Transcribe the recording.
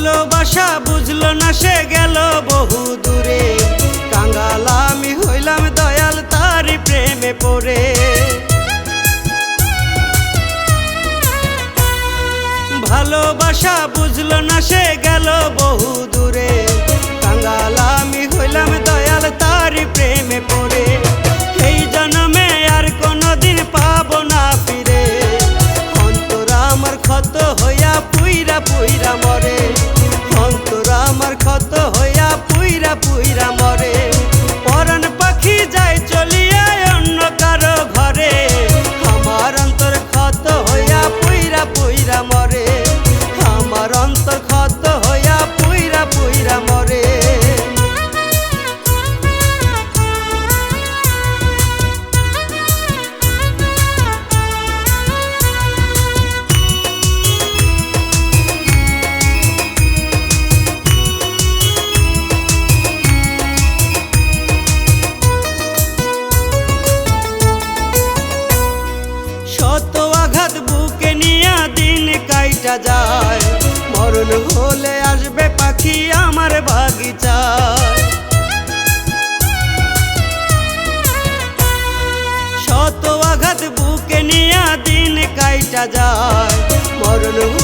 ভালোবাসা বুঝলো না সে গেল বহু দূরে। কাঙ্গাল আমি হইলাম দয়াল তার প্রেমে পড়ে। ভালোবাসা বুঝলো না সে গেল বহু vida morena. যায় মরণ